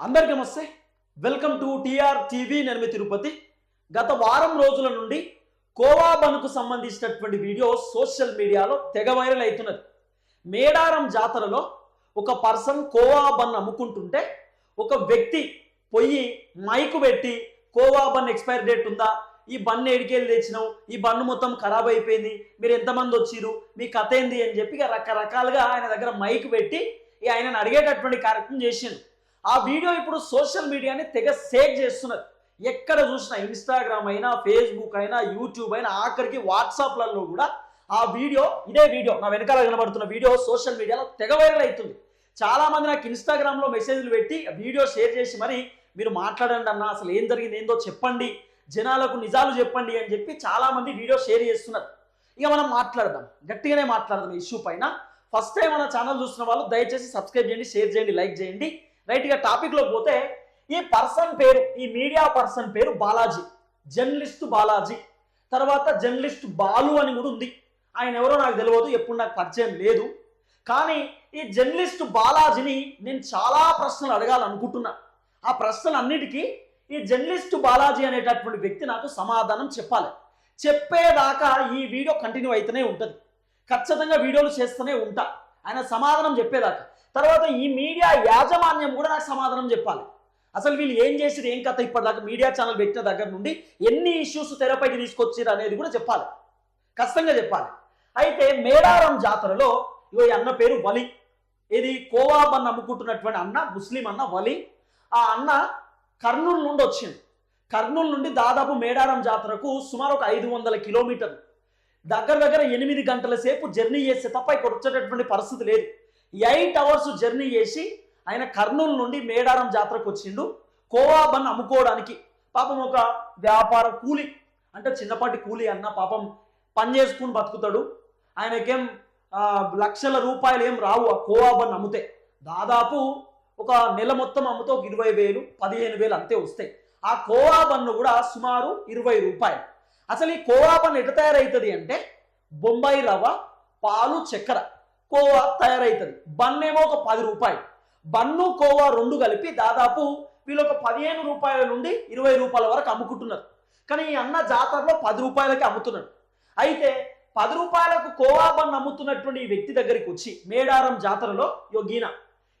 అందరికీ నమస్తే. Welcome to TR TV నేను తిరుపతి. గత వారం రోజుల నుండి కోవా బన్కు సంబంధించినటువంటి వీడియో సోషల్ మీడియాలో తెగ వైరల్ అవుతున్నది. మేడారం జాతరలో ఒక పర్సన్ కోవా బన్ అమ్ముకుంటుంటే ఒక వ్యక్తి పొయ్యి మైకు పెట్టి కోవా బన్ ఎక్స్పైర్ డేట్ ఉందా? ఈ బన్ను ఎడికెళ్ళి తెచ్చినావు? ఈ బన్ను మొత్తం ఖరాబ్ అయిపోయింది. మీరు ఎంతమంది వచ్చిరు మీ కథ ఏంది? అని చెప్పి రకరకాలుగా ఆయన దగ్గర మైక్ పెట్టి ఆయనను అడిగేటటువంటి కార్యక్రమం చేసిండు. ఆ వీడియో ఇప్పుడు సోషల్ మీడియాని తెగ షేర్ చేస్తున్నది. ఎక్కడ చూసినా ఇన్స్టాగ్రామ్ అయినా ఫేస్బుక్ అయినా యూట్యూబ్ అయినా ఆఖరికి వాట్సాప్లలో కూడా ఆ వీడియో ఇదే వీడియో నా వెనకాల కనబడుతున్న వీడియో సోషల్ మీడియాలో తెగ వైరల్ అవుతుంది. చాలా మంది నాకు ఇన్స్టాగ్రామ్లో మెసేజ్లు పెట్టి ఆ వీడియో షేర్ చేసి మరి మీరు మాట్లాడండి అన్న అసలు ఏం జరిగింది ఏందో చెప్పండి జనాలకు నిజాలు చెప్పండి అని చెప్పి చాలామంది వీడియో షేర్ చేస్తున్నారు. ఇక మనం మాట్లాడదాం గట్టిగానే మాట్లాడదాం ఇష్యూ పైన. ఫస్ట్ టైం మన ఛానల్ చూస్తున్న వాళ్ళు దయచేసి సబ్స్క్రైబ్ చేయండి షేర్ చేయండి లైక్ చేయండి. రైట్ ఇక టాపిక్లో పోతే ఈ పర్సన్ పేరు ఈ మీడియా పర్సన్ పేరు బాలాజీ జర్నలిస్ట్ బాలాజీ. తర్వాత జర్నలిస్ట్ బాలు అని కూడా ఉంది. ఆయన ఎవరో నాకు తెలియదు ఎప్పుడు నాకు పరిచయం లేదు. కానీ ఈ జర్నలిస్ట్ బాలాజీని నేను చాలా ప్రశ్నలు అడగాలనుకుంటున్నా. ఆ ప్రశ్నలన్నిటికీ ఈ జర్నలిస్ట్ బాలాజీ అనేటటువంటి వ్యక్తి నాకు సమాధానం చెప్పాలి. చెప్పేదాకా ఈ వీడియో కంటిన్యూ అయితేనే ఉంటుంది. ఖచ్చితంగా వీడియోలు చేస్తూనే ఉంటా. ఆయన సమాధానం చెప్పేదాకా. తర్వాత ఈ మీడియా యాజమాన్యం కూడా నాకు సమాధానం చెప్పాలి. అసలు వీళ్ళు ఏం చేసిరు ఏం కథ ఇప్పటిదాకా మీడియా ఛానల్ పెట్టిన దగ్గర నుండి ఎన్ని ఇష్యూస్ తెరపైకి తీసుకొచ్చిరు అనేది కూడా చెప్పాలి. ఖచ్చితంగా చెప్పాలి. అయితే మేడారం జాతరలో ఇగో అన్న పేరు వలి. ఇది కోవాబన్ అమ్ముకుంటున్నటువంటి అన్న ముస్లిం అన్న వలి. ఆ అన్న కర్నూలు నుండి వచ్చింది కర్నూలు నుండి దాదాపు మేడారం జాతరకు సుమారు ఒక ఐదు వందల కిలోమీటర్లు. దగ్గర దగ్గర ఎనిమిది గంటల సేపు జర్నీ చేస్తే తప్ప ఇక్కడ వచ్చేటటువంటి పరిస్థితి లేదు. ఎయిట్ అవర్స్ జర్నీ చేసి ఆయన కర్నూలు నుండి మేడారం జాతరకు వచ్చిండు. కోవాబన్ అమ్ముకోవడానికి. పాపం ఒక వ్యాపార కూలి అంటే చిన్నపాటి కూలి అన్న పాపం పని చేసుకుని బతుకుతాడు. ఆయనకేం లక్షల రూపాయలు ఏం రావు ఆ కోవాబన్ అమ్మితే. దాదాపు ఒక నెల మొత్తం అమ్మితే ఒక ఇరవై వేలు పదిహేను వేలు అంతే వస్తాయి. ఆ కోవా బన్ను కూడా సుమారు ఇరవై రూపాయలు. అసలు ఈ కోవా బన్ తయారవుతుంది అంటే బొంబాయి రవ్వ పాలు చక్కెర. కోవా తయారవుతుంది బన్ ఏమో ఒక పది రూపాయలు. బన్ను కోవా రెండు కలిపి దాదాపు వీళ్ళు ఒక పదిహేను రూపాయల నుండి ఇరవై రూపాయల వరకు అమ్ముకుంటున్నారు. కానీ ఈ అన్న జాతరలో పది రూపాయలకి అమ్ముతున్నాడు. అయితే పది రూపాయలకు కోవా బన్ అమ్ముతున్నటువంటి ఈ వ్యక్తి దగ్గరికి వచ్చి మేడారం జాతరలో యోగీన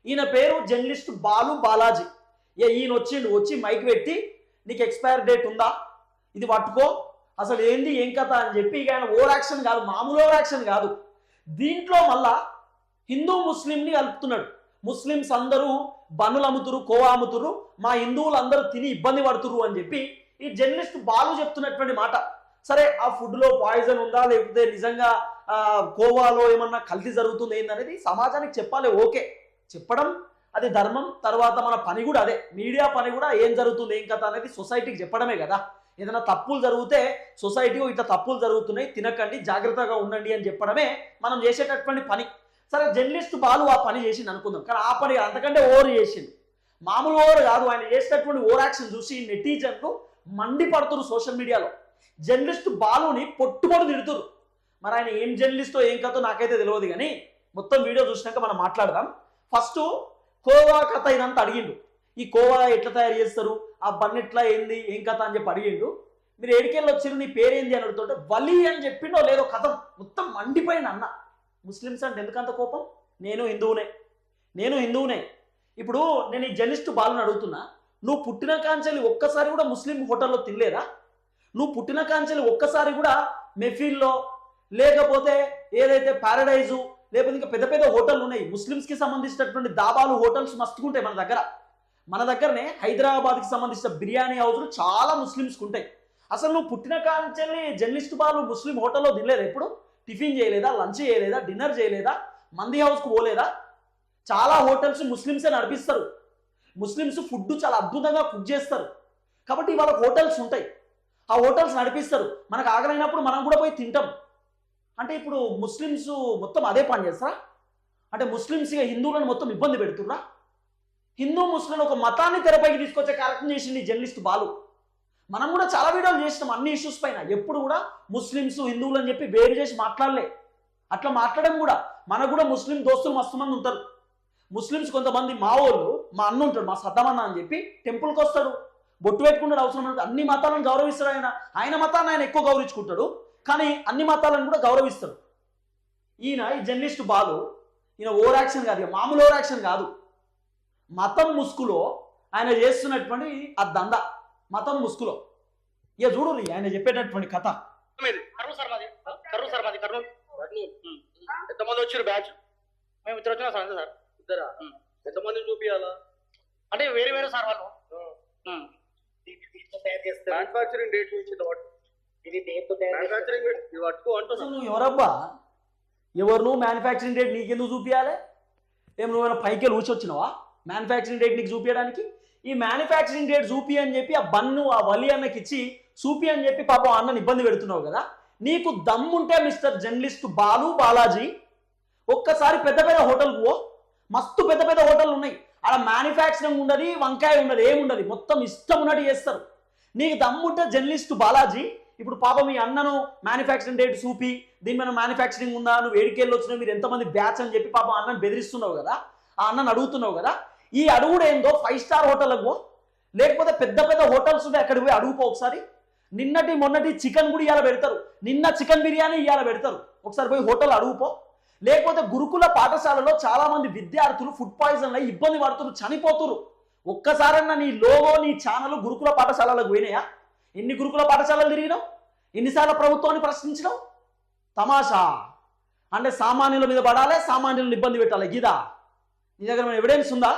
ఈయన పేరు జర్నలిస్ట్ బాలు బాలాజీ. ఏ ఈయన వచ్చిండు వచ్చి మైక్ పెట్టి నీకు ఎక్స్పైర్ డేట్ ఉందా? ఇది పట్టుకో. అసలు ఏంది ఏం కథ అని చెప్పి ఇక ఆయన ఓవర్ యాక్షన్ కాదు మామూలు ఓవర్ యాక్షన్ కాదు. దీంట్లో మళ్ళా హిందూ ముస్లింని కలుపుతున్నాడు. ముస్లిమ్స్ అందరూ బన్నులు అమ్ముతురు కోవా అమ్ముతురు మా హిందువులు అందరూ తిని ఇబ్బంది పడుతురు అని చెప్పి ఈ జర్నలిస్ట్ బాలు చెప్తున్నటువంటి మాట. సరే ఆ ఫుడ్లో పాయిజన్ ఉందా? లేకపోతే నిజంగా కోవాలో ఏమన్నా కల్తీ జరుగుతుంది ఏందనేది సమాజానికి చెప్పాలి ఓకే. చెప్పడం అది ధర్మం తర్వాత మన పని కూడా అదే. మీడియా పని కూడా ఏం జరుగుతుంది ఏం కథ అనేది సొసైటీకి చెప్పడమే కదా. ఏదైనా తప్పులు జరిగితే సొసైటీ ఇట్లా తప్పులు జరుగుతున్నాయి తినకండి జాగ్రత్తగా ఉండండి అని చెప్పడమే మనం చేసేటటువంటి పని. సరే జర్నలిస్ట్ బాలు ఆ పని చేసింది అనుకుందాం. కానీ ఆ పని అంతకంటే ఓవర్ చేసింది మామూలు ఓవర్ కాదు ఆయన చేసేటటువంటి ఓవర్ యాక్షన్ చూసి నెటిజన్లు మండిపడుతురు సోషల్ మీడియాలో. జర్నలిస్ట్ బాలుని పొట్టుబడి తిడుతురు. మరి ఆయన ఏం జర్నలిస్టో ఏం కథో నాకైతే తెలియదు కానీ మొత్తం వీడియో చూసినాక మనం మాట్లాడదాం. ఫస్ట్ కోవా కథ ఇదంతా అడిగిండు. ఈ కోవా ఎట్లా తయారు చేస్తారు? ఆ బన్ ఏంది ఏం కథ అని చెప్పి అడిగిండు. మీరు ఏడికెళ్ళి వచ్చిరు నీ పేరేంది అని అడుగుతుంటే వలి అని చెప్పిండో లేదో కథ మొత్తం మండిపోయిన అన్న. ముస్లిమ్స్ అంటే ఎందుకంత కోపం? నేను హిందువునే. నేను హిందువునే. ఇప్పుడు నేను ఈ జర్నలిస్ట్ బాలను అడుగుతున్నా నువ్వు పుట్టిన కాంచెలి ఒక్కసారి కూడా ముస్లిం హోటల్లో తినలేదా? నువ్వు పుట్టిన కాంచెలి ఒక్కసారి కూడా మెఫీల్లో లేకపోతే ఏదైతే ప్యారడైజు లేకపోతే ఇంకా పెద్ద పెద్ద హోటళ్ళు ఉన్నాయి ముస్లిమ్స్కి సంబంధించినటువంటి దాబాలు హోటల్స్ మస్తుకుంటాయి మన దగ్గర. మన దగ్గరనే హైదరాబాద్కి సంబంధించిన బిర్యానీ హౌస్లు చాలా ముస్లిమ్స్కి ఉంటాయి. అసలు నువ్వు పుట్టిన కాంచెల్ని జర్నలిస్ట్ బాలు ముస్లిం హోటల్లో తినలేదు ఎప్పుడు టిఫిన్ చేయలేదా? లంచ్ చేయలేదా? డిన్నర్ చేయలేదా? మంది హౌస్కి పోలేదా? చాలా హోటల్స్ ముస్లిమ్సే నడిపిస్తారు. ముస్లిమ్స్ ఫుడ్ చాలా అద్భుతంగా కుక్ చేస్తారు. కాబట్టి ఇవాళ హోటల్స్ ఉంటాయి. ఆ హోటల్స్ నడిపిస్తారు. మనకు ఆగలైనప్పుడు మనం కూడా పోయి తింటాం. అంటే ఇప్పుడు ముస్లిమ్స్ మొత్తం అదే పని చేస్తారా? అంటే ముస్లిమ్స్ ఇక హిందువులను మొత్తం ఇబ్బంది పెడుతుర్రా హిందూ ముస్లిం ఒక మతాన్ని తెరపైకి తీసుకొచ్చే కార్యక్రమం చేసింది ఈ జర్నలిస్ట్ బాలు. మనం కూడా చాలా వీడియోలు చేసినాం అన్ని ఇష్యూస్ పైన. ఎప్పుడు కూడా ముస్లిమ్స్ హిందువులు అని చెప్పి వేరు చేసి మాట్లాడలే. అట్లా మాట్లాడడం కూడా. మనకు కూడా ముస్లిం దోస్తులు మస్తు మంది ఉంటారు. ముస్లిమ్స్ కొంతమంది మా వాళ్ళు మా అన్న ఉంటాడు మా సద్దమన్న అని చెప్పి టెంపుల్కి వస్తాడు. బొట్టు పెట్టుకుంటాడు అవసరం లేదు అన్ని మతాలను గౌరవిస్తాడు ఆయన. ఆయన మతాన్ని ఆయన ఎక్కువ గౌరవించుకుంటాడు. కానీ అన్ని మతాలను కూడా గౌరవిస్తాడు. ఈయన ఈ జర్నలిస్ట్ బాలు ఈయన ఓవర్ యాక్షన్ కాదు మామూలు ఓవర్ యాక్షన్ కాదు. మతం ముసుగులో ఆయన చేస్తున్నటువంటి ఆ దంద మతం ముసుగులో. ఇక చూడు ఆయన చెప్పేటటువంటి కథ. ఎంతమంది వచ్చారు బ్యాచ్? మేము ఇద్దరు వచ్చినా సార్ అంతే సార్. ఇద్దరా. ఎంతమంది చూపియాలా? అంటే వేరే వేరే సార్ వాళ్ళు. మ్యానుఫాక్చరింగ్ డేట్ వాటి ఇది దేంతో తయారు చేస్తారు? మ్యానుఫాక్చరింగ్ పట్టుకో అంటున్నా. నువ్వు ఎవరబ్బా? ఎవరు నువ్వు మ్యానుఫ్యాక్చరింగ్ డేట్ నీకెందుకు చూపించాలి ఏం నువ్వు ఏమైనా పైకి వచ్చినావా మ్యానుఫ్యాక్చరింగ్ డేట్ నీకు చూపించడానికి ఈ మ్యానుఫ్యాక్చరింగ్ డేట్ చూపి అని చెప్పి ఆ బన్ను ఆ వలి అన్నకి ఇచ్చి చూపి అని చెప్పి పాపం అన్నని ఇబ్బంది పెడుతున్నావు కదా? నీకు దమ్ముంటే మిస్టర్ జర్నలిస్ట్ బాలు బాలాజీ ఒక్కసారి పెద్ద పెద్ద హోటల్ పో. మస్తు పెద్ద పెద్ద హోటల్ ఉన్నాయి. ఆడ మ్యానుఫ్యాక్చరింగ్ ఉండదు వంకాయ ఉండదు ఏముండదు మొత్తం ఇష్టం ఉన్నట్టు చేస్తారు. నీకు దమ్ముంటే జర్నలిస్ట్ బాలాజీ ఇప్పుడు పాపం మీ అన్నను మ్యానుఫ్యాక్చరింగ్ డేట్ చూపి దీని మీద మ్యానుఫ్యాక్చరింగ్ ఉందా? నువ్వు ఏడికెళ్ళి వచ్చినా మీరు ఎంతమంది బ్యాచ్ అని చెప్పి పాపం అన్నను బెదిరిస్తున్నావు కదా? ఆ అన్నను అడుగుతున్నావు కదా? ఈ అడుగుడు ఏందో ఫైవ్ స్టార్ హోటల్కి పో లేకపోతే పెద్ద పెద్ద హోటల్స్ ఉన్నాయి అక్కడికి పోయి అడుగుపో ఒకసారి. నిన్నటి మొన్నటి చికెన్ కూడా ఇవాళ పెడతారు. నిన్న చికెన్ బిర్యానీ ఇవాళ పెడతారు. ఒకసారి పోయి హోటల్ అడుగుపో. లేకపోతే గురుకుల పాఠశాలలో చాలా మంది విద్యార్థులు ఫుడ్ పాయిజన్ అయ్యి ఇబ్బంది పడుతున్నారు చనిపోతున్నారు. ఒక్కసారన్నా నీ లోగో నీ ఛానల్ గురుకుల పాఠశాలలకు పోయినాయా? ఎన్ని గురుకుల పాఠశాలలు తిరిగినావు? ఎన్నిసార్లు ప్రభుత్వాన్ని ప్రశ్నించినావు? తమాషా! అంటే సామాన్యుల మీద పడాలి సామాన్యులను ఇబ్బంది పెట్టాలి? గిదా! నీ దగ్గర ఎవిడెన్స్ ఉందా?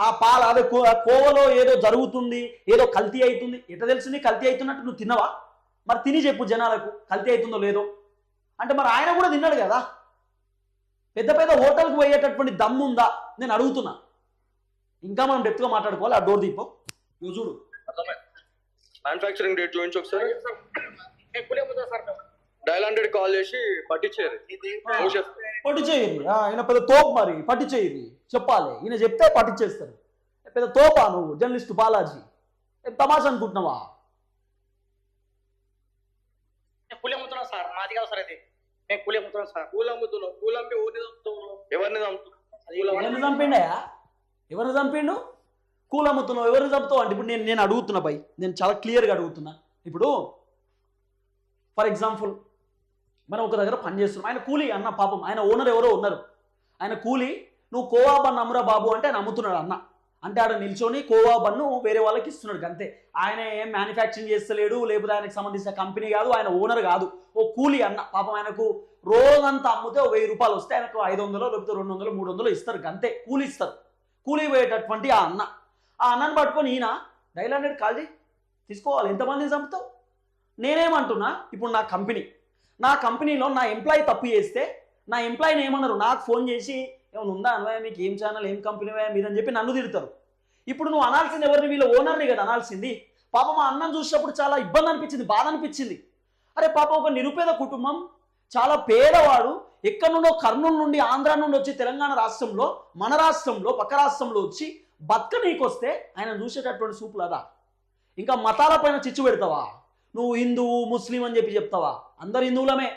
ఆ పాల అదే కోవలో ఏదో జరుగుతుంది ఏదో కల్తీ అవుతుంది ఎట్లా తెలిసింది? కల్తీ అవుతున్నట్టు నువ్వు తినవా మరి తిని చెప్పు జనాలకు కల్తీ అవుతుందో లేదో. అంటే మరి ఆయన కూడా తిన్నాడు కదా? పెద్ద పెద్ద హోటల్కి పోయేటటువంటి దమ్ము ఉందా? నేను అడుగుతున్నా. ఇంకా మనం డెప్త్గా మాట్లాడుకోవాలి. ఆ డోర్ దీపం ఇగో చూడు. మ్యానుఫాక్చరింగ్ డేట్ చూపించి ఒకసారి. డైల్ హండ్రెడ్ కాల్ చేసి పట్టించారు ఇది పట్టు చేయరు ఆయన పెద్ద తోపు మరి పట్టు చేయరు చెప్పాలి. ఈయన చెప్తే పట్టించేస్తారు. పెద్ద తోపా నువ్వు జర్నలిస్ట్ బాలాజీ. ఏం తమాషా అనుకుంటున్నావా? అమ్ముతున్నాం సార్ మాది కాదు సార్ ఇది. మేము పులి అమ్ముతున్నాం సార్. పూలు అమ్ముతున్నావు పూలు అమ్మి ఊరిని చంపుతున్నావు ఎవరిని చంపుతున్నావు ఎవరిని చంపిండయా ఎవరిని చంపిండు? కూల్ అమ్ముతున్నావు ఎవరిని చంపుతావు అంటే ఇప్పుడు నేను నేను అడుగుతున్నా బై. నేను చాలా క్లియర్గా అడుగుతున్నా. ఇప్పుడు ఫర్ ఎగ్జాంపుల్ మనం ఒక దగ్గర పనిచేస్తున్నాం ఆయన కూలీ అన్న పాపం. ఆయన ఓనర్ ఎవరో ఉన్నారు. ఆయన కూలీ నువ్వు కోవా బన్ అమ్మురా బాబు అంటే ఆయన అమ్ముతున్నాడు అన్న. అంటే ఆడ నిల్చొని కోవా బన్ను వేరే వాళ్ళకి ఇస్తున్నాడు. అంతే. ఆయన ఏం మ్యానుఫ్యాక్చరింగ్ చేస్తలేడు లేకపోతే ఆయనకు సంబంధించిన కంపెనీ కాదు ఆయన ఓనర్ కాదు. ఓ కూలీ అన్న. పాపం ఆయనకు రోజంతా అమ్మితే వెయ్యి రూపాయలు వస్తే ఆయనకు ఐదు వందలు లేకపోతే రెండు వందలు మూడు వందలు ఇస్తారు. అంతే. కూలీ ఇస్తారు. కూలీ పోయేటటువంటి ఆ అన్న. ఆ అన్నను పట్టుకొని ఈయన డైల్ హండ్రెడ్ కాల్ చేయి. తీసుకోవాలి. ఎంతమందిని చంపుతావు? నేనేమంటున్నా ఇప్పుడు నా కంపెనీ నా కంపెనీలో నా ఎంప్లాయీ తప్పు చేస్తే నా ఎంప్లాయీని ఏమన్నారు? నాకు ఫోన్ చేసి ఏమైనా ఉందా అనవా మీకు ఏం ఛానల్ ఏం కంపెనీ మీదని చెప్పి నన్ను తిడతారు. ఇప్పుడు నువ్వు అనాల్సింది ఎవరిని? వీళ్ళ ఓనర్ని కదా అనాల్సింది. పాపం మా అన్నం చూసినప్పుడు చాలా ఇబ్బంది అనిపించింది బాధ అనిపించింది. అరే పాపం ఒక నిరుపేద కుటుంబం చాలా పేదవాడు ఎక్కడి నుండో కర్నూలు నుండి ఆంధ్ర నుండి వచ్చి తెలంగాణ రాష్ట్రంలో మన రాష్ట్రంలో పక్క రాష్ట్రంలో వచ్చి బతక నీకొస్తే ఆయన చూసేటటువంటి సూపులు అదా? ఇంకా మతాల పైన చిచ్చు పెడతావా? నువ్వు హిందువు ముస్లిం అని చెప్పి చెప్తావా? అందరు హిందువులమే.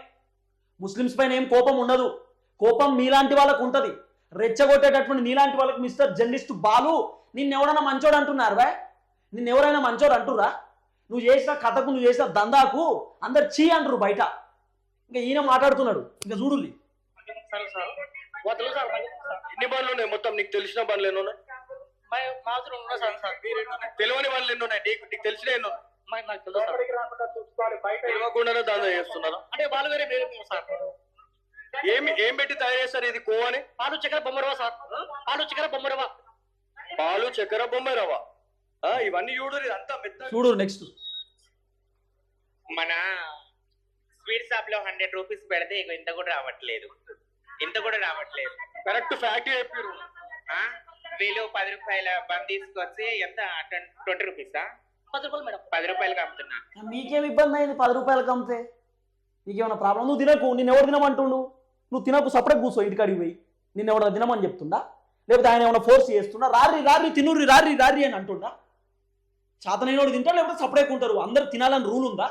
ముస్లిమ్స్ పైన ఏం కోపం ఉండదు. కోపం మీలాంటి వాళ్ళకు ఉంటుంది. రెచ్చగొట్టేటటువంటి నీలాంటి వాళ్ళకి మిస్టర్ జర్నలిస్ట్ బాలు నిన్నెవడన్నా మంచోడు అంటున్నారు బా నిన్నెవరైనా మంచోడు అంటురా నువ్వు చేసిన కథకు నువ్వు చేసిన దందాకు అందరు చీ అంటారు బయట. ఇంకా ఈయన మాట్లాడుతున్నాడు. ఇంకా చూడుల్లి. సార్. ఎన్ని బండ్లు ఉన్నాయి? మొత్తం నీకు తెలిసిన బండ్లు ఎన్ని ఉన్నాయి? ఎన్ని? తెలియని బండ్లు ఎన్ని ఉన్నాయి? నీకు నీకు తెలిసిన ఎన్ని ఉన్నాయి? మాకు నాకు తెలుసు. సార్ తెలియకుండానే దాని చేస్తున్నారా. అంటే వాళ్ళు వేరే వేరే మేము సార్. ఏమి ఏం పెట్టి తయారు చేస్తారు? ఇది కోవని పాలు చక్కెర బొమ్మరవా సార్. పాలు చక్కెర బొమ్మరవా పాలు చక్కెర ఆ, ఇవన్నీ చూడు ఇదంతా మెత్త చూడు నెక్స్ట్ మన స్వీట్ షాప్లో హండ్రెడ్ రూపీస్ పెడితే ఇక ఇంత కూడా రావట్లేదు. ఇంత కూడా రావట్లేదు. కరెక్ట్ ఫ్యాక్ట్ చెప్పారు ఆ? వీళ్ళు పది రూపాయల బంద్ తీసుకొచ్చి ఎంత? ట్వంటీ రూపీసా పది రూపాయలు మేడం. పది రూపాయలకి అమ్ముతున్నా. మీకేం ఇబ్బంది అయింది పది రూపాయలకి అమ్మితే? నీకేమైనా ప్రాబ్లం నువ్వు తినకు నిన్ను ఎవరు తినమంటుండు? నువ్వు తినకు సపరేట్ కూర్చో ఇంటికాడికి పోయి. నిన్ను ఎవడ తినమని చెప్తుండా? లేకపోతే ఆయన ఏమైనా ఫోర్స్ చేస్తుండా? రారి రారి తినుర్రి రారి రారి అని అంటుండా? చేతనైనోడు తింటారు లేకపోతే సపరేట్ ఉంటారు. అందరు తినాలని రూల్ ఉందా?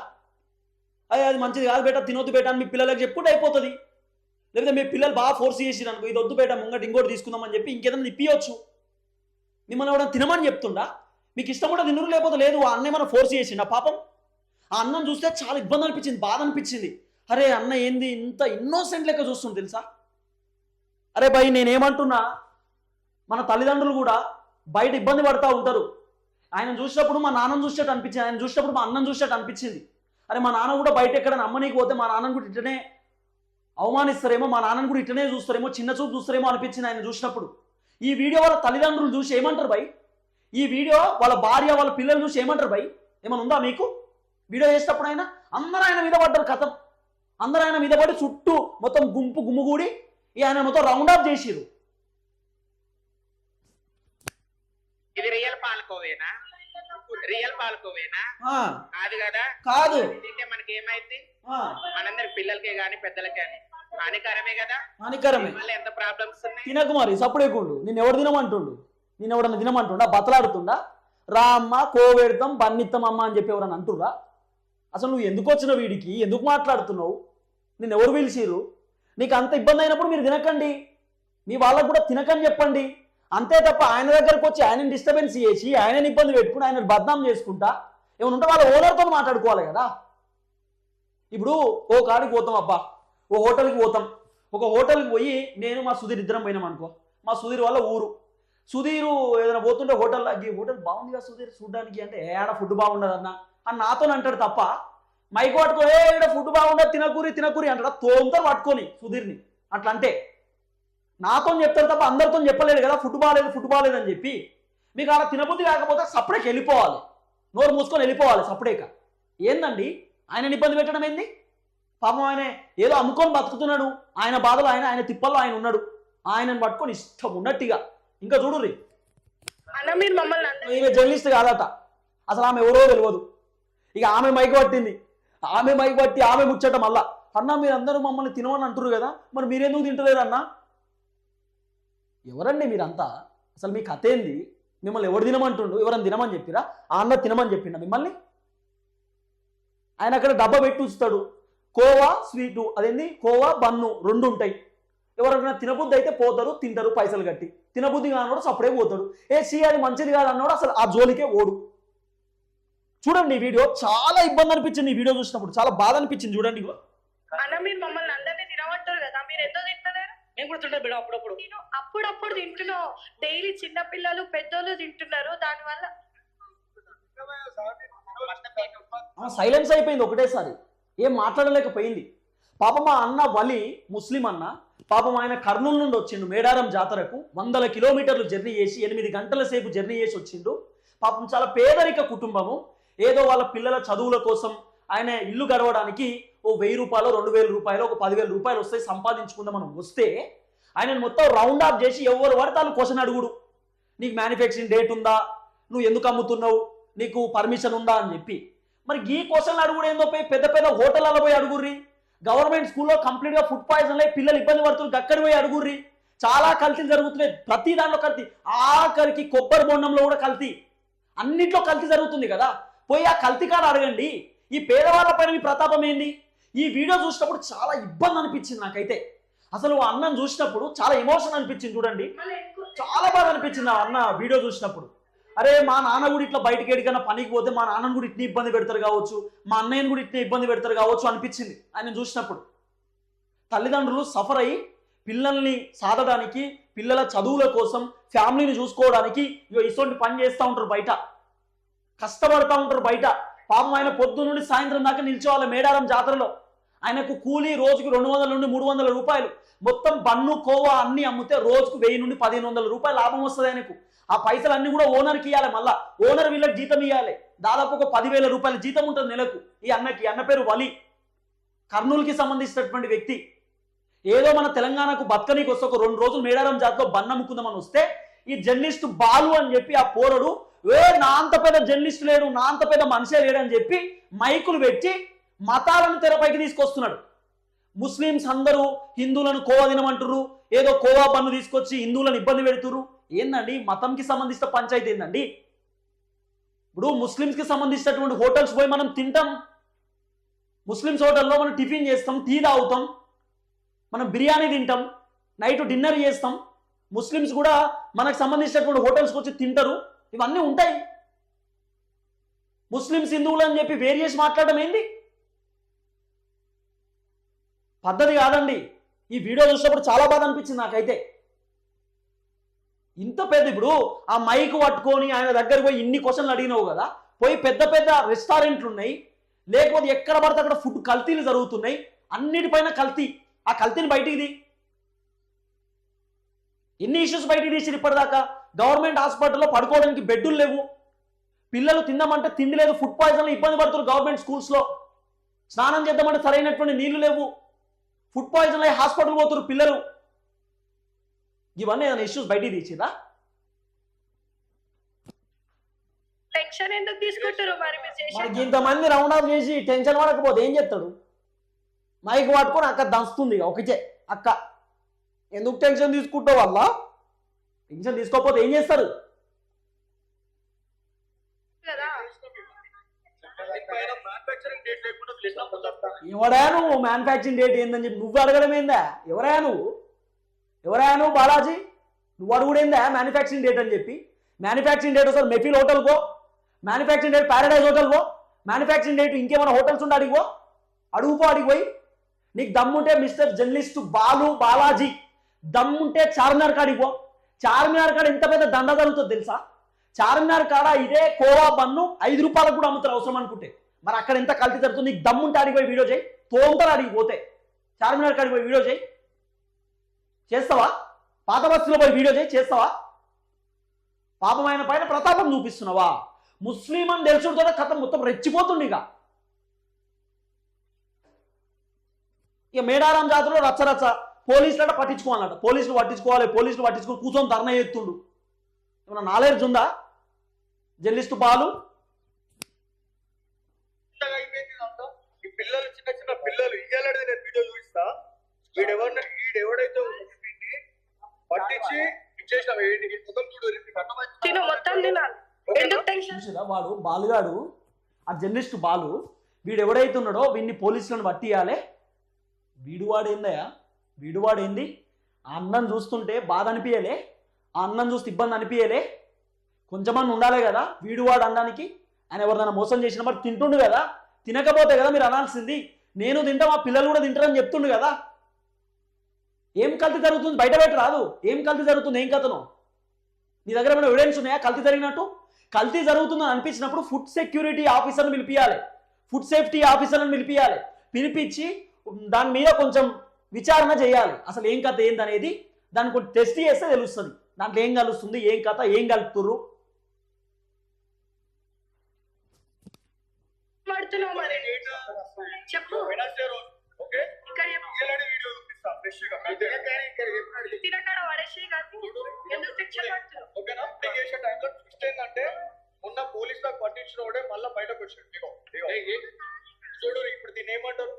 అదే అది మంచిది కాదు బేట తినొద్దు బేట అని మీ పిల్లలకు చెప్పుకుంటే అయిపోతుంది. లేకపోతే మీ పిల్లలు బాగా ఫోర్స్ చేసిరు అనుకో ఇది వద్దు బేట ముంగట ఇంకోటి తీసుకుందామని చెప్పి ఇంకేదైనా ఇప్పియొచ్చు మిమ్మల్ని ఎవరైనా తినమని చెప్తుండా? మీకు ఇష్టం కూడా తినరు లేకపోతే లేదు. ఆ అన్న ఏమైనా ఫోర్స్ చేసిండా? పాపం. ఆ అన్నం చూస్తే చాలా ఇబ్బంది అనిపించింది బాధ అనిపించింది. అరే అన్న ఏంది? ఇంత ఇన్నోసెంట్ లెక్క చూస్తుంది తెలుసా? అరే భయ్ నేనేమంటున్నా? మన తల్లిదండ్రులు కూడా బయట ఇబ్బంది పడతా ఉంటారు. ఆయన చూసినప్పుడు మా నాన్నను చూసేట్టు అనిపించింది ఆయన చూసినప్పుడు మా అన్నం చూసేట్టు అనిపించింది. అరే మా నాన్న కూడా బయట ఎక్కడ అమ్మనీకి పోతే మా నాన్నను కూడా ఇట్లనే అవమానిస్తారేమో మా నాన్నను కూడా ఇట్లనే చూస్తారేమో చిన్న చూపు చూస్తారేమో అనిపించింది ఆయన చూసినప్పుడు. ఈ వీడియో వాళ్ళ తల్లిదండ్రులు చూసి ఏమంటారు భయ్? ఈ వీడియో వాళ్ళ భార్య వాళ్ళ పిల్లలు చూసి ఏమంటారు భయ్? ఏమైనా ఉందా మీకు? వీడియో చేసేటప్పుడు ఆయన అందరూ ఆయన మీద పడ్డారు కథం. అందరూ ఆయన మీద పడి చుట్టూ మొత్తం గుంపు గుమ్ముగూడి ఈ ఆయన మొత్తం రౌండ్ అప్ చేసిరు ఇది రియల్ పాలకోవేనా? రియల్ పాలకోవేనా? కాదు కదా? కాదు. తింటే మనకి ఏమైంది మనందరి పిల్లలకే గాని పెద్దలకే గాని. హానికరమే కదా? హానికరమే. ఎంత ప్రాబ్లమ్స్ ఉన్నాయి? తినకు మరి సప్పుడేకుండు నిన్ను ఎవడు తినమంటుండు? నేను ఎవడన్నా తినమంటుండా బతలాడుతుండా? రా అమ్మ కోవెడతాం బన్నిత్తం అమ్మ అని చెప్పి ఎవరన్నా అంటుర్రా అసలు నువ్వు ఎందుకు వచ్చిన వీడికి? ఎందుకు మాట్లాడుతున్నావు? నేను ఎవరు పిలిచిరు నీకు అంత ఇబ్బంది అయినప్పుడు మీరు తినకండి. మీ వాళ్ళకు కూడా తినకని చెప్పండి. అంతే తప్ప ఆయన దగ్గరకు వచ్చి ఆయనని డిస్టర్బెన్స్ చేసి ఆయనని ఇబ్బంది పెట్టుకుని ఆయన బద్నాం చేసుకుంటా ఏమైనా ఉంటే వాళ్ళ ఓనర్తో మాట్లాడుకోవాలి కదా. ఇప్పుడు ఓ కాడికి పోతాం అబ్బా. ఓ హోటల్కి పోతాం. ఒక హోటల్కి పోయి నేను మా సుధీర్ ఇద్దరం పోయినాం అనుకో. మా సుధీర్ వాళ్ళ ఊరు. సుధీరు ఏదైనా పోతుంటే హోటల్ ఈ హోటల్ బాగుంది కదా సుధీర్ చూడడానికి అంటే ఏడ ఫుడ్ బాగుండదు అన్న. అని నాతో అంటాడు తప్ప మైక్ పట్టుకో ఏ ఇక్కడ ఫుడ్ బాగుండదు తినకూరి తినకూరి అంటాడు. తోంతో పట్టుకొని సుధీర్ని. అట్లా అంటే నాతో చెప్తాడు తప్ప అందరితో చెప్పలేడు కదా ఫుడ్ బాగాలేదు ఫుడ్ బాగాలేదు అని చెప్పి మీకు అలా తినబుద్ధి కాకపోతే సపరేట్కి వెళ్ళిపోవాలి. నోరు మూసుకొని వెళ్ళిపోవాలి సపరేక ఏందండి? ఆయన ఇబ్బంది పెట్టడం ఏంది? పాపం ఆయన ఏదో అమ్ముకొని బతుకుతున్నాడు. ఆయన బాధలో ఆయన ఆయన తిప్పల్లో ఆయన ఉన్నాడు. ఆయనను పట్టుకొని ఇష్టం ఉన్నట్టుగా ఇంకా చూడుర్రి. మీరు ఈమె జర్నలిస్ట్ కాదట. అసలు ఆమె ఎవరో తెలియదు ఇక ఆమె మైక్ పట్టింది. ఆమె మైక్ పట్టి ఆమె ముచ్చట మళ్ళా. అన్న మీరందరూ మమ్మల్ని తినమని అంటారు కదా? మరి మీరెందుకు తింటలేరు అన్న? ఎవరండి మీరంతా? అసలు మీ కథ ఏంది? మిమ్మల్ని ఎవరు తినమంటుండు ఎవరైనా తినమని చెప్పిరా? ఆ అన్న తినమని చెప్పిండ మిమ్మల్ని? ఆయన అక్కడ డబ్బా పెట్టి ఉంచుతాడు. కోవా స్వీటు. అదేంది? కోవా బన్ను. రెండు ఉంటాయి ఎవరైనా తినబుద్ధి అయితే పోతారు తింటారు పైసలు కట్టి. తినబుద్ధి కానోడు సప్పుడే పోతాడు. ఏ సి అది మంచిది కాదు అన్నాడు అసలు ఆ జోలికే ఓడు. చూడండి ఈ వీడియో చాలా ఇబ్బంది అనిపించింది ఈ వీడియో చూసినప్పుడు. చాలా బాధ అనిపించింది చూడండి ఇగో. అన్న మీరు మమ్మల్ని అందరినీ తినమంటారు కదా మీరు ఎందుకు తింటున్నారు మేము కూడా తింటాం బిడ్డ అప్పుడప్పుడు. నేను అప్పుడప్పుడు తింటున్నావు. డైలీ చిన్న పిల్లలు పెద్దోళ్ళు తింటున్నారు. దానివల్ల సైలెన్స్ అయిపోయింది ఒకటేసారి. ఏం మాట్లాడలేకపోయింది. పాపం మా అన్న వలి ముస్లిం అన్న. పాపం ఆయన కర్నూలు నుండి వచ్చిండు. మేడారం జాతరకు వందల కిలోమీటర్లు జర్నీ చేసి ఎనిమిది గంటల సేపు జర్నీ చేసి వచ్చిండు. పాపం చాలా పేదరిక కుటుంబము. ఏదో వాళ్ళ పిల్లల చదువుల కోసం ఆయన ఇల్లు గడవడానికి ఓ వెయ్యి రూపాయలు రెండు వేల రూపాయలు ఒక పదివేల రూపాయలు వస్తాయి సంపాదించుకుందాం మనం వస్తే ఆయన మొత్తం రౌండ్ ఆఫ్ చేసి ఎవరు పడితే క్వశ్చన్ అడుగుడు. నీకు మ్యానుఫ్యాక్చరింగ్ డేట్ ఉందా? నువ్వు ఎందుకు అమ్ముతున్నావు? నీకు పర్మిషన్ ఉందా అని చెప్పి. మరి ఈ క్వశ్చన్లు అడుగుడు ఏందో పోయి పెద్ద పెద్ద హోటళ్ళలో పోయి అడుగుర్రీ. గవర్నమెంట్ స్కూల్లో కంప్లీట్గా ఫుడ్ పాయిజన్ అయ్యి పిల్లలు ఇబ్బంది పడుతున్నారు అక్కడ పోయి అడుగుర్రి. చాలా కల్తీలు జరుగుతున్నాయి. ప్రతి దాంట్లో కల్తీ. ఆఖరికి కొబ్బరి బొండంలో కూడా కల్తీ. అన్నిట్లో కల్తీ జరుగుతుంది కదా. పోయి ఆ కల్తీ కాడ అడగండి. ఈ పేదవాళ్ళ పైన మీ ప్రతాపం ఏంది? ఈ వీడియో చూసినప్పుడు చాలా ఇబ్బంది అనిపించింది నాకైతే. అసలు ఆ అన్నం చూసినప్పుడు చాలా ఎమోషన్ అనిపించింది చూడండి. చాలా బాగా అనిపించింది ఆ అన్న వీడియో చూసినప్పుడు. అరే మా నాన్న కూడా ఇట్లా బయటికి ఎడికైనా పనికి పోతే మా నాన్నను కూడా ఇట్నే ఇబ్బంది పెడతారు కావచ్చు మా అన్నయ్యని కూడా ఇట్నే ఇబ్బంది పెడతారు కావచ్చు అనిపించింది ఆయన చూసినప్పుడు. తల్లిదండ్రులు సఫర్ అయ్యి పిల్లల్ని సాధడానికి పిల్లల చదువుల కోసం ఫ్యామిలీని చూసుకోవడానికి ఇగో ఇటువంటి పని చేస్తూ ఉంటారు బయట. కష్టపడతా ఉంటారు బయట. పాపం ఆయన పొద్దు నుండి సాయంత్రం దాకా నిల్చోవాలి మేడారం జాతరలో. ఆయనకు కూలీ రోజుకి రెండు వందల నుండి మూడు వందల రూపాయలు. మొత్తం బన్ను కోవా అన్ని అమ్మితే రోజుకు వెయ్యి నుండి పదిహేను వందల రూపాయలు లాభం వస్తుంది ఆయనకు. ఆ పైసలు అన్ని కూడా ఓనర్కి ఇవ్వాలి మళ్ళా. ఓనర్ వీళ్ళకి జీతం ఇవ్వాలి దాదాపు ఒక పదివేల రూపాయల జీతం ఉంటుంది నెలకు. ఈ అన్నకి అన్న పేరు వలి. కర్నూలుకి సంబంధించినటువంటి వ్యక్తి. ఏదో మన తెలంగాణకు బతకనీకి వస్తే ఒక రెండు రోజులు మేడారం జాతిలో బన్నమ్ముకుందామని వస్తే ఈ జర్నలిస్ట్ బాలు అని చెప్పి ఆ పోరడు ఏ నా అంత పెద్ద జర్నలిస్ట్ లేడు నా అంత పెద్ద మనిషే లేడు అని చెప్పి మైకులు పెట్టి మతాలను తెరపైకి తీసుకొస్తున్నాడు. ముస్లిమ్స్ అందరూ హిందువులను కోవా తినమంటుర్రు. ఏదో కోవా పన్ను తీసుకొచ్చి హిందువులను ఇబ్బంది పెడుతుర్రు. ఏందండి? మతంకి సంబంధించిన పంచాయతీ ఏందండి? ఇప్పుడు ముస్లిమ్స్కి సంబంధించినటువంటి హోటల్స్ పోయి మనం తింటాం. ముస్లిమ్స్ హోటల్లో మనం టిఫిన్ చేస్తాం టీ తాగుతాం. మనం బిర్యానీ తింటాం. నైట్ డిన్నర్ చేస్తాం. ముస్లిమ్స్ కూడా మనకు సంబంధించినటువంటి హోటల్స్కి వచ్చి తింటారు. ఇవన్నీ ఉంటాయి. ముస్లిమ్స్ హిందువులు అని చెప్పి వేరు చేసి మాట్లాడడం ఏంది? పద్ధతి కాదండి. ఈ వీడియో చూసినప్పుడు చాలా బాధ అనిపించింది నాకైతే. ఇంత పెద్ద ఇప్పుడు ఆ మైక్ పట్టుకొని ఆయన దగ్గరికి పోయి ఇన్ని క్వశ్చన్లు అడిగినావు కదా పోయి పెద్ద పెద్ద రెస్టారెంట్లు ఉన్నాయి లేకపోతే ఎక్కడ పడితే అక్కడ ఫుడ్ కల్తీలు జరుగుతున్నాయి అన్నిటిపైన కల్తీ. ఆ కల్తీని బయటికి ఎన్ని ఇష్యూస్ బయటికి తీసి ఇప్పటిదాకా? గవర్నమెంట్ హాస్పిటల్లో పడుకోవడానికి బెడ్డులు లేవు. పిల్లలు తిందామంటే తిండి లేదు ఫుడ్ పాయిజన్లో ఇబ్బంది పడుతున్నారు గవర్నమెంట్ స్కూల్స్లో స్నానం చేద్దామంటే సరైనటువంటి నీళ్ళు లేవు. ఫుడ్ పాయిజన్ అయ్యి హాస్పిటల్ పోతున్నారు పిల్లలు. ఇవన్నీ ఏదైనా ఇష్యూస్ బయటికి తీసిరా టెన్షన్ ఎందుకు తీసుకుంటారు మరి మనకి చేసే ఇంతమంది రౌండ్ అప్ చేసి టెన్షన్ పడకపోతే ఏం చేస్తాడు? మైక్ పట్టుకొని అక్క దంచుతుంది ఒకటే. అక్క ఎందుకు టెన్షన్ తీసుకుంటావు వల్ల టెన్షన్ తీసుకోకపోతే ఏం చేస్తారు కదా పైన మ్యానుఫ్యాక్చరింగ్ డేట్ లేకుండా ఎవరా నువ్వు? మ్యానుఫ్యాక్చరింగ్ డేట్ ఏందని చెప్పి నువ్వు అడగడం ఏందా ఎవరా నువ్వు? ఎవరా నువ్వు బాలాజీ? నువ్వు అడుగుడేందా మ్యానుఫ్యాక్చరింగ్ డేట్ అని చెప్పి? మ్యానుఫ్యాక్చరింగ్ డేట్ వస్తారు మెఫిల్ హోటల్ పో. మ్యానుఫ్యాక్చరింగ్ డేట్ ప్యారడైజ్ హోటల్ పో. మ్యానుఫ్యాక్చరింగ్ డేట్ ఇంకేమైనా హోటల్స్ ఉండే అడిగిపో. అడుగుపో అడిగిపోయి. నీకు దమ్ముంటే మిస్టర్ జర్నలిస్ట్ బాలు బాలాజీ. దమ్ముంటే చార్మినార్ కాడికి పో. చార్మినార్ కాడ ఎంత పెద్ద దండ జరుగుతుంది తెలుసా? చార్మినార్ కాడ ఇదే కోవా బన్ను ఐదు రూపాయలకు కూడా అమ్ముతారు అవసరం అనుకుంటే. మరి అక్కడ ఎంత కల్తీ జరుగుతుంది నీకు దమ్ముంటే అడిగిపోయి వీడియో చేయి. తోంతలు అడిగి పోతే. చార్మినార్ కాడికి పోయి వీడియో చేయి. చేస్తావా? పాత బస్సులో పోయి వీడియో చేయి చేస్తావా? పాపమైన పైన ప్రతాపం చూపిస్తున్నావా? ముస్లిం అని తెలుసుడుతో కథ మొత్తం రెచ్చిపోతుంది ఇక. ఇక మేడారం జాతరలో రచ్చరచ్చ పోలీసులు అంటే పట్టించుకోవాలన్నట పోలీసులు పట్టించుకోవాలి పోలీసులు పట్టించుకొని కూర్చొని ధర్నా ఎత్తుడు ఏమన్నా నాలెడ్జ్ ఉందా? జర్నలిస్టు బాలు చిన్నగా అయిపోయింది ఇదంతా. ఈ పిల్లలు చిన్న చిన్న పిల్లలు ఇయ్యాలనేది నేను వీడియో చూపిస్తా. వీడెవరిని వీడెవడైతే వీడిని పట్టించి ఇచ్చేసిన. వీడికి ముఖం చూడు వీడికి అర్థమైందా? తిను మొత్తం తినాలి ఎందుకు టెన్షన్? చూసిరా వాడు బాలుగాడు ఆ జర్నలిస్ట్ బాలు వీడు ఎవడైతే ఉన్నాడో వీడిని పోలీసులను పట్టియాలే. వీడు వాడేందయ్యా వీడు వాడేంది ఆ అన్నం చూస్తుంటే బాధ అనిపించలే ఆ అన్నం చూస్తే ఇబ్బంది అనిపించలే కొంచెమన్నా ఉండాలి కదా వీడు వాడు అనడానికి. ఆయన ఎవరినైనా మోసం చేసిన మరి తింటుండు కదా. తినకపోతే కదా మీరు అనాల్సింది. నేను తింటా మా పిల్లలు కూడా తింటారని చెప్తుండు కదా. ఏం కల్తీ జరుగుతుంది? బయట బయట రాదు. ఏం కల్తీ జరుగుతుంది? ఏం కథను? నీ దగ్గర ఏమైనా ఎవిడెన్స్ ఉన్నాయా? కల్తీ జరిగినట్టు? కల్తీ జరుగుతుందని అనిపించినప్పుడు ఫుడ్ సెక్యూరిటీ ఆఫీసర్ని పిలిపియాలి. ఫుడ్ సేఫ్టీ ఆఫీసర్ని పిలిపియాలి. పిలిపించి దాని మీద కొంచెం విచారణ చేయాలి. అసలు ఏం కథ ఏందనేది దాన్ని కొంచెం టెస్ట్ చేస్తే తెలుస్తుంది. దాంట్లో ఏం కలుస్తుంది? ఏం కథ? ఏం కలుపుతుర్రు? మరి చెప్పు. ఇక్కడ చెప్పు. ఇయ్యాలని వీడియో చూపిస్తా? ఫ్రెష్గా అంతే. తినకాడ పడేసి కాదు. ఎందుకు టెన్షన్ పడుతున్నావు ఓకేనా థింక్ చేసే టైంలో ట్విస్ట్ ఏంటంటే మొన్న పోలీసులకు పట్టించిన వాడే మళ్ళీ బయటకు వచ్చాడు. చూడు ఇప్పుడు దీన్ని ఏమంటారు?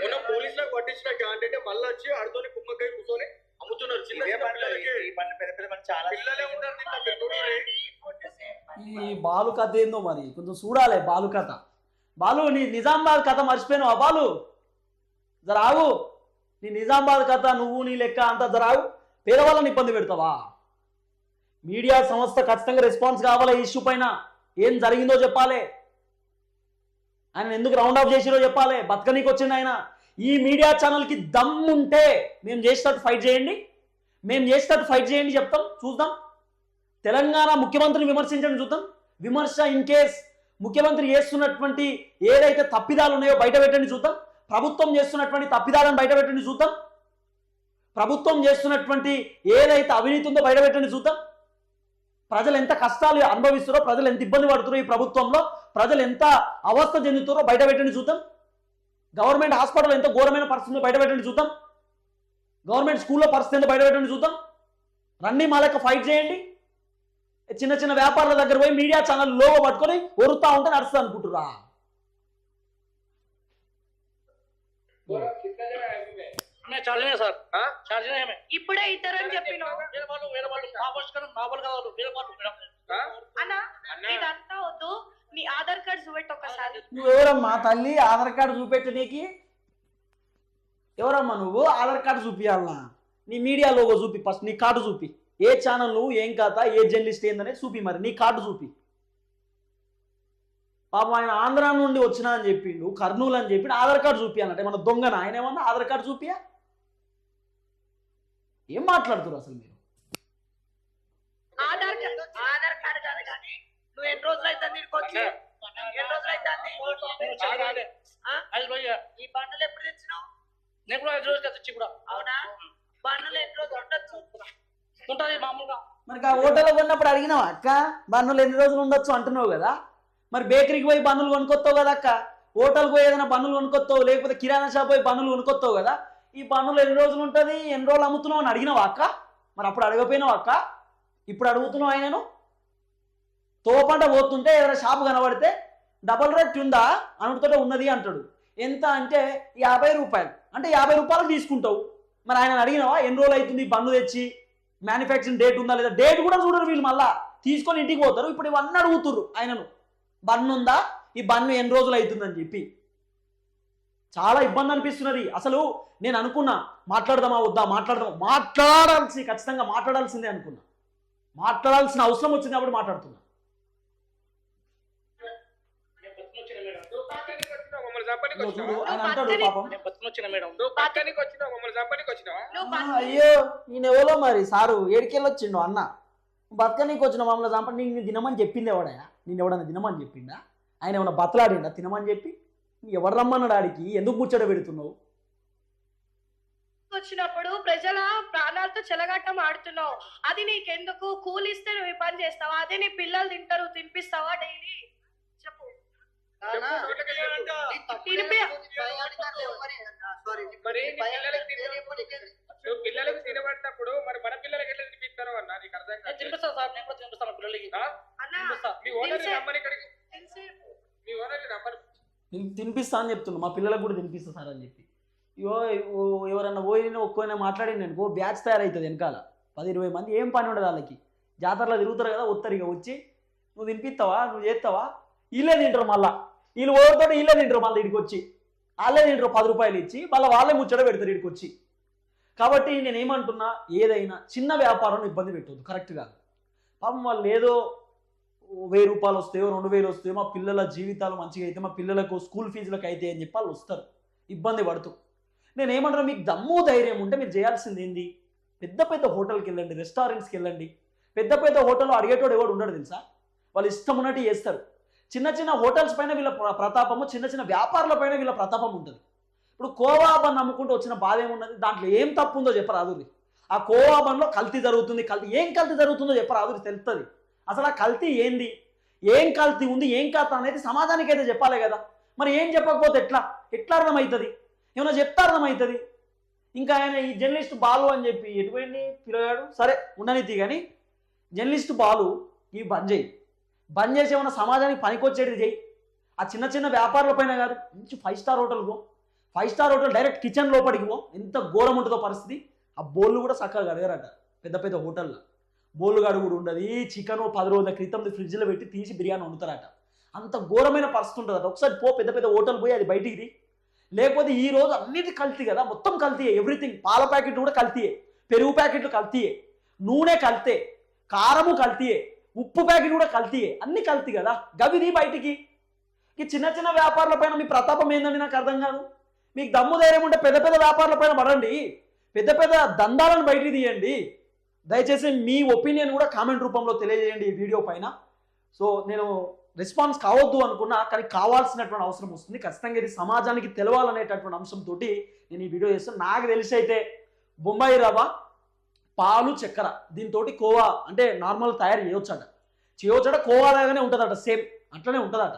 మొన్న పోలీసులకు పట్టించిన క్యాండిడేట్ మళ్ళీ వచ్చి ఆడుతోని కుమ్మకాయ కూర్చొని అమ్ముతున్నారు. చిన్న పిల్లలే ఉంటారు. ఈ బాలు కథ ఏందో మరి? కొంచెం చూడాలి బాలు కథ. బాలు నీ నిజామాబాద్ కథ మర్చిపోయినావు బాలు? జరావు నీ నిజామాబాద్ కథ నువ్వు నీ లెక్క అంతా జరావు. పేదవాళ్ళని ఇబ్బంది పెడతావా? మీడియా సంస్థ ఖచ్చితంగా రెస్పాన్స్ కావాలా ఈ ఇష్యూ పైన? ఏం జరిగిందో చెప్పాలి. ఆయన ఎందుకు రౌండ్ ఆఫ్ చేసిరో చెప్పాలి. బతకనీకి వచ్చింది ఆయన. ఈ మీడియా ఛానల్కి దమ్ముంటే మేము చేసేటట్టు ఫైట్ చేయండి. మేము చేసేటట్టు ఫైట్ చేయండి చెప్తాం. చూద్దాం. తెలంగాణ ముఖ్యమంత్రిని విమర్శించండి చూద్దాం. విమర్శ ఇన్ కేస్ ముఖ్యమంత్రి చేస్తున్నటువంటి ఏదైతే తప్పిదాలు ఉన్నాయో బయట పెట్టండి చూద్దాం. ప్రభుత్వం చేస్తున్నటువంటి తప్పిదాలను బయట పెట్టండి చూద్దాం. ప్రభుత్వం చేస్తున్నటువంటి ఏదైతే అవినీతి ఉందో బయట పెట్టండి చూద్దాం. ప్రజలు ఎంత కష్టాలు అనుభవిస్తారో ప్రజలు ఎంత ఇబ్బంది పడుతారో ఈ ప్రభుత్వంలో ప్రజలు ఎంత అవస్థ చెందుతారో బయట పెట్టండి చూద్దాం. గవర్నమెంట్ హాస్పిటల్ ఎంత ఘోరమైన పరిస్థితులు బయట పెట్టండి చూద్దాం. గవర్నమెంట్ స్కూల్లో పరిస్థితి ఎంత బయట పెట్టండి చూద్దాం. రండి మా లెక్క ఫైట్ చేయండి. చిన్న చిన్న వ్యాపారుల దగ్గర పోయి మీడియా ఛానల్ లోగో పట్టుకొని ఒరుతా ఉంటే నడుస్తుంది అనుకుంటురా ఇప్పుడే ఇద్దరని చెప్పిన ఇదంతా వద్దు. నీ ఆధార్ కార్డ్ చూపెట్టు ఒకసారి. నువ్వెవరమ్మా తల్లి? ఆధార్ కార్డు చూపెట్టు నీకి. ఎవరమ్మా నువ్వు? ఆధార్ కార్డు చూపియాలనా నీ మీడియా లోగో చూపి ఫస్ట్ నీ కార్డు చూపి. ఏ ఛానల్ నువ్వు ఏం కథ ఏ జర్నలిస్ట్ ఏందనేది చూపి మరి నీ కార్డు చూపి. పాపం ఆయన ఆంధ్ర నుండి వచ్చినా అని చెప్పిండు కర్నూలు అని చెప్పిండు ఆధార్ కార్డు చూపి అన్నట్టు. ఏమన్నా దొంగన? ఆయన ఏమన్నా ఆధార్ కార్డు చూపియా? ఏం మాట్లాడుతున్నారు అసలు మీరు? కాదు ఈ బండలు ఎప్పుడు తెచ్చినావు? నేను కూడా ఐదు రోజులు కదా తెచ్చి కూడా. అవునా? బండలు ఎన్ని రోజులు ఉండొచ్చు? ఉంటుంది మామూలుగా. మరి ఆ హోటల్లో కొన్నప్పుడు అడిగినావా అక్క బన్నులు ఎన్ని రోజులు ఉండొచ్చు అంటున్నావు కదా? మరి బేకరీకి పోయి బన్నులు కొనుక్కొస్తావు కదా అక్క? హోటల్కి పోయి ఏదైనా బన్నులు కొనుక్కొస్తావు లేకపోతే కిరాణా షాప్ పోయి బన్నులు కొనుక్కొస్తావు కదా? ఈ బన్నులు ఎన్ని రోజులు ఉంటుంది ఎన్ని రోజులు అమ్ముతున్నావు అని అడిగినావా అక్క? మరి అప్పుడు అడగపోయినావు అక్క? ఇప్పుడు అడుగుతున్నావు ఆయనను? తోపంట పోతుంటే ఏదైనా షాప్ కనబడితే డబల్ రేట్ ఉందా? అనుకుంటే ఉన్నది అంటాడు. ఎంత అంటే యాభై రూపాయలు. అంటే యాభై రూపాయలకు తీసుకుంటావు. మరి ఆయన అడిగినావా ఎన్ని రోజులు అవుతుంది ఈ బన్ను తెచ్చి? మ్యానుఫ్యాక్చరింగ్ డేట్ ఉందా లేదా? డేట్ కూడా చూడరు వీళ్ళు మళ్ళా. తీసుకొని ఇంటికి పోతారు. ఇప్పుడు ఇవన్నీ అడుగుతుర్రు ఆయనను. బన్ను ఉందా? ఈ బన్ను ఎన్ని రోజులు అవుతుందని చెప్పి. చాలా ఇబ్బంది అనిపిస్తున్నది. అసలు నేను అనుకున్నా మాట్లాడదామా వద్దా మాట్లాడదామా? మాట్లాడాల్సి ఖచ్చితంగా మాట్లాడాల్సిందే అనుకున్నా. మాట్లాడాల్సిన అవసరం వచ్చింది కాబట్టి మాట్లాడుతున్నా. అయ్యో ఈయన ఎవరో మరి? సారు ఏడికెళ్ళి వచ్చిండు అన్న. బతక నీకు వచ్చిన మమ్మల్ని చంప నీకు తినమని చెప్పింది ఎవడయా నేను ఎవడన్నా తినమని చెప్పిండా? ఆయన ఏమన్నా బతలాడిండా? తినమని చెప్పి? ఎవరు రమ్మన్నాడు ఆడికి? ఎందుకు ముచ్చట పెడుతున్నావు? వచ్చినప్పుడు ప్రజల ప్రాణాలతో చెలగాటం ఆడుతున్నావు. అది నీకెందుకు? కూలిస్తే నువ్వు పని చేస్తావా? అదే నీ పిల్లలు తింటారు తినిపిస్తావా డైలీ చెప్పు చెప్పు, నోట్లోకి వెళ్ళాలంట. తినిపి మరి నీ పిల్లలకి తినబడినప్పుడు మరి మన పిల్లలకి ఎట్లా తినిపిస్తారో అన్న? నీకు అర్థం నేను కాదు తినిపిస్తాను సార్ నేను కూడా తినిపిస్తాను పిల్లలకి. తినిపిస్తా. మీ ఓనర్ తినిసే- రమ్మని ఇక్కడికి. తినిసే- మీ ఓనర్ రమ్మని. నీకు తినిపిస్తా అని చెప్తున్నా. మా పిల్లలకు కూడా తినిపిస్తా సార్ అని చెప్పి. ఇగో ఎవరన్నా పోయి ఒక్కనే మాట్లాడి నేను ఓ బ్యాచ్ తయారవుతుంది వెనకాల. పది ఇరవై మంది ఏం పని ఉండదు వాళ్ళకి. జాతరలో తిరుగుతారు కదా వస్తారు ఇక వచ్చి నువ్వు తినిపిస్తావా నువ్వు చేస్తావా వీళ్ళే తింటారు మళ్ళా. వీళ్ళు ఓడితో వీళ్ళే తింటారు మళ్ళీ ఇక్కడికి వచ్చి. వాళ్ళే తింటారు పది రూపాయలు ఇచ్చి మళ్ళీ వాళ్ళే ముచ్చట పెడతారు ఇక్కడికి వచ్చి. కాబట్టి నేను ఏమంటున్నా ఏదైనా చిన్న వ్యాపారం ఇబ్బంది పెట్టవద్దు కరెక్ట్ కాదు పాపం వాళ్ళు ఏదో వెయ్యి రూపాయలు వస్తాయో రెండు వేలు వస్తాయో మా పిల్లల జీవితాలు మంచిగా అయితే మా పిల్లలకు స్కూల్ ఫీజులకు అయితే అని చెప్పి వాళ్ళు వస్తారు. ఇబ్బంది పడుతూ. నేనేమంటున్నా మీకు దమ్ము ధైర్యం ఉంటే మీరు చేయాల్సింది ఏంది? పెద్ద పెద్ద హోటల్కి వెళ్ళండి రెస్టారెంట్స్కి వెళ్ళండి. పెద్ద పెద్ద హోటల్లో అడిగేటోడు ఎవడు ఉండడు తెలుసా? వాళ్ళు ఇష్టం ఉన్నట్టు చేస్తారు. చిన్న చిన్న హోటల్స్ పైన వీళ్ళ ప్రతాపము చిన్న చిన్న వ్యాపారుల పైన వీళ్ళ ప్రతాపం ఉంటుంది. ఇప్పుడు కోవాబన్ నమ్ముకుంటూ వచ్చిన బాధ ఏమున్నది దాంట్లో ఏం తప్పు ఉందో చెప్పరాదురి ఆ కోవాబన్లో కల్తీ జరుగుతుంది కల్తీ ఏం కల్తీ జరుగుతుందో చెప్పరాదురి తెలుస్తుంది అసలు ఆ కల్తీ ఏంది? ఏం కల్తీ ఉంది ఏం కథ అనేది సమాజానికి అయితే చెప్పాలి కదా. మరి ఏం చెప్పకపోతే ఎట్లా? ఎట్లా అర్థమవుతుంది? ఏమైనా చెప్తే అర్థమవుతుంది? ఇంకా ఆయన ఈ జర్నలిస్ట్ బాలు అని చెప్పి ఎటువంటి పిలవాడు సరే ఉండనితి కానీ జర్నలిస్ట్ బాలు ఈ బంద్ చేయి బంద్ చేసి ఏమైనా సమాజానికి పనికొచ్చేది చేయి. ఆ చిన్న చిన్న వ్యాపారాల పైన కాదు మంచి ఫైవ్ స్టార్ హోటల్ పో. Five star hotel direct kitchen లోపలికి పో. ఎంత ఘోరం ఉంటుందో పరిస్థితి. ఆ బోళ్ళు కూడా చక్కగా అడగారట పెద్ద పెద్ద హోటల్లో బోళ్ళు కూడా ఉండదు. చికెన్ పది రోజుల క్రితం ఫ్రిడ్జ్లో పెట్టి తీసి బిర్యానీ వండుతారట. అంత ఘోరమైన పరిస్థితి ఉంటుందట. ఒకసారి పో పెద్ద పెద్ద హోటల్ పోయి అది బయటికి తీ. లేకపోతే ఈ రోజు అన్నిటి కల్తీ కదా మొత్తం కల్తీయే ఎవ్రీథింగ్ పాల ప్యాకెట్ కూడా కల్తీయే పెరుగు ప్యాకెట్లు కల్తీయే నూనె కల్తే కారము కల్తీయే ఉప్పు ప్యాకెట్ కూడా కల్తీయే. అన్ని కల్తీ కదా. గవిది బయటికి. ఈ చిన్న చిన్న వ్యాపారుల పైన మీ ప్రతాపం ఏందండి నాకు అర్థం కాదు. మీకు దమ్ము ధైర్యం ఉంటే పెద్ద పెద్ద వ్యాపారుల పైన పడండి. పెద్ద పెద్ద దందాలను బయటికి తీయండి. దయచేసి మీ ఒపీనియన్ కూడా కామెంట్ రూపంలో తెలియజేయండి ఈ వీడియో పైన. సో నేను రెస్పాన్స్ కావద్దు అనుకున్నా కానీ కావాల్సినటువంటి అవసరం వస్తుంది. ఖచ్చితంగా ఇది సమాజానికి తెలవాలనేటటువంటి అంశంతో నేను ఈ వీడియో చేస్తాను నాకు తెలిసి అయితే బొంబాయి రవ్వ పాలు చక్కెర. దీంతో కోవా అంటే నార్మల్ తయారు చేయొచ్చట. చేయొచ్చట కోవా లాగానే ఉంటుందట సేమ్. అట్లనే ఉంటుందట.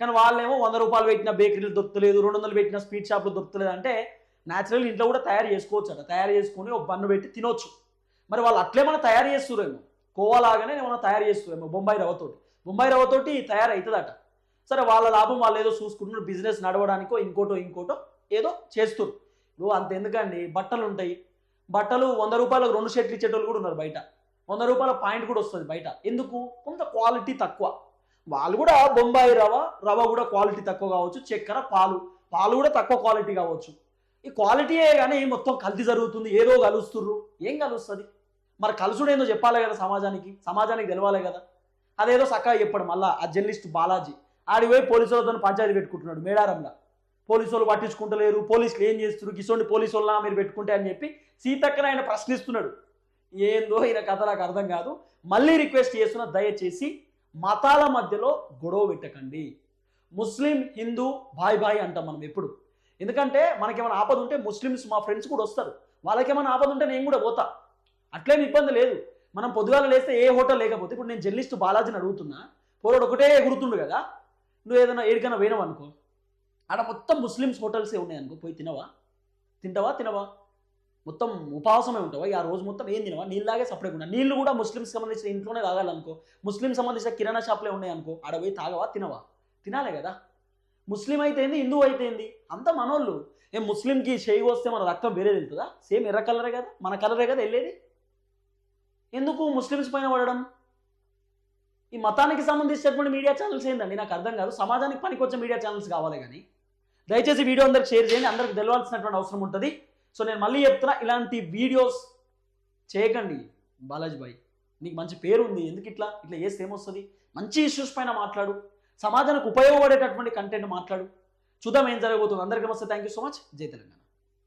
కానీ వాళ్ళేమో వంద రూపాయలు పెట్టిన బేకరీలు దొరుకుతలేదు రెండు వందలు పెట్టిన స్వీట్ షాపులు దొరుకుతలేదు అంటే న్యాచురల్ ఇంట్లో కూడా తయారు చేసుకోవచ్చట. తయారు చేసుకొని ఒక బన్ను పెట్టి తినొచ్చు. మరి వాళ్ళు అట్లే మనం తయారు చేస్తురేమో? కోవా లాగానే మనం తయారు చేస్తురేమో బొంబాయి రవ్వతోటి. బొంబాయి రవ్వతోటి తయారవుతుందట సరే వాళ్ళ లాభం వాళ్ళు ఏదో చూసుకుంటున్నారు బిజినెస్ నడవడానికో ఇంకోటో ఇంకోటో ఏదో చేస్తున్నారు ఇప్పుడు అంత ఎందుకండి బట్టలు ఉంటాయి బట్టలు వంద రూపాయలకు రెండు షర్ట్లు ఇచ్చేటోళ్ళు కూడా ఉన్నారు బయట. వంద రూపాయల పాయింట్ కూడా వస్తుంది బయట. ఎందుకు? కొంత క్వాలిటీ తక్కువ. వాళ్ళు కూడా బొంబాయి రవ రవ కూడా క్వాలిటీ తక్కువ కావచ్చు చక్కెర పాలు. పాలు కూడా తక్కువ క్వాలిటీ కావచ్చు. ఈ క్వాలిటీయే కానీ మొత్తం కల్తీ జరుగుతుంది. ఏదో కలుస్తుర్రు. ఏం కలుస్తుంది? మరి కలుసుడు ఏందో చెప్పాలి కదా సమాజానికి? సమాజానికి తెలవాలి కదా. అదేదో చక్కగా చెప్పాడు మళ్ళా ఆ జర్నలిస్ట్ బాలాజీ. ఆడిపోయి పోలీసులతో పంచాయతీ పెట్టుకుంటున్నాడు మేడారంలో పోలీసు వాళ్ళు పట్టించుకుంటలేరు పోలీసులు ఏం చేస్తున్నారు? కిసోండి పోలీసు వాళ్ళ మీరు పెట్టుకుంటే అని చెప్పి సీతక్కన ఆయన ప్రశ్నిస్తున్నాడు. ఏందో ఈయన కథ నాకు అర్థం కాదు. మళ్ళీ రిక్వెస్ట్ చేస్తున్న దయచేసి మతాల మధ్యలో గొడవ పెట్టకండి. ముస్లిం హిందూ బాయ్ బాయ్ అంటాం మనం ఎప్పుడు. ఎందుకంటే మనకేమైనా ఆపద ఉంటే ముస్లిమ్స్ మా ఫ్రెండ్స్ కూడా వస్తారు. వాళ్ళకేమైనా ఆపద ఉంటే నేను కూడా పోతా. అట్లేం ఇబ్బంది లేదు. మనం పొద్దుగాల లేస్తే ఏ హోటల్ లేకపోతే ఇప్పుడు నేను జర్నలిస్ట్ బాలాజీని అడుగుతున్నా పోరాడు ఒకటే గుర్తుండు కదా. నువ్వు ఏదైనా ఏడికైనా పోయినావు అనుకో ఆడ మొత్తం ముస్లిమ్స్ హోటల్సే ఉన్నాయి అనుకో పోయి తినవా? తింటావా? తినవా? మొత్తం ఉపవాసమే ఉంటావా ఆ రోజు మొత్తం ఏం తినవా? నీళ్ళలాగే సపరేట్ ఉన్నా నీళ్ళు కూడా ముస్లిమ్స్ సంబంధించిన ఇంట్లోనే తాగాలనుకో. ముస్లిం సంబంధించిన కిరాణా షాప్లే ఉన్నాయి అనుకో. ఆడ పోయి తాగవా? తినవా? తినాలే కదా. ముస్లిం అయితే ఏంది? హిందూ అయితే ఏంది? అంత మనోళ్ళు. ఏం ముస్లింకి చేయి వస్తే మన రక్తం వేరే వెళ్తుందా సేమ్ ఎర్ర కలరే కదా? మన కలరే కదా వెళ్ళేది? ఎందుకు ముస్లిమ్స్ పైన పడడం? ఈ మతానికి సంబంధించినటువంటి మీడియా ఛానల్స్ ఏందండి? నాకు అర్థం కాదు. సమాజానికి పనికొచ్చే మీడియా ఛానల్స్ కావాలి కానీ. దయచేసి వీడియో అందరికి షేర్ చేయండి. అందరికి తెలవాల్సినటువంటి అవసరం ఉంటుంది. సో నేను మళ్ళీ చెప్తున్నా ఇలాంటి వీడియోస్ చేయకండి. బాలాజీ భాయ్ నీకు మంచి పేరు ఉంది. ఎందుకు ఇట్లా? ఇట్లా చేస్తే ఏమొస్తుంది? మంచి ఇష్యూస్ పైన మాట్లాడు. సమాజానికి ఉపయోగపడేటటువంటి కంటెంట్ మాట్లాడు. చూద్దాం ఏం జరగబోతుంది. అందరికీ నమస్తే. థ్యాంక్ యూ సో మచ్ జై తెలంగాణ.